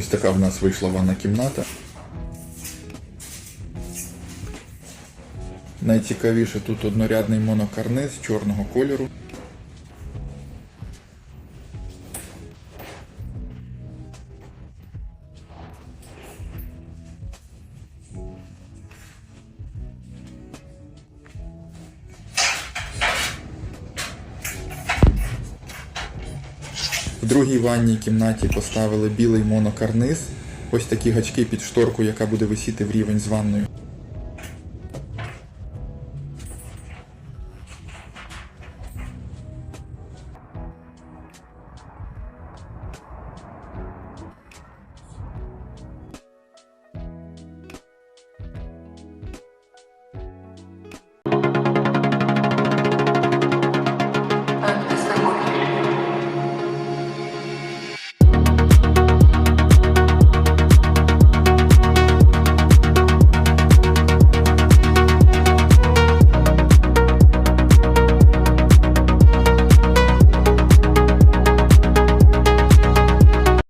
Ось така в нас вийшла ванна кімната. Найцікавіше тут однорядний монокарниз чорного кольору. В другій ванній кімнаті поставили білий монокарниз. Ось такі гачки під шторку, яка буде висіти в рівень з ванною.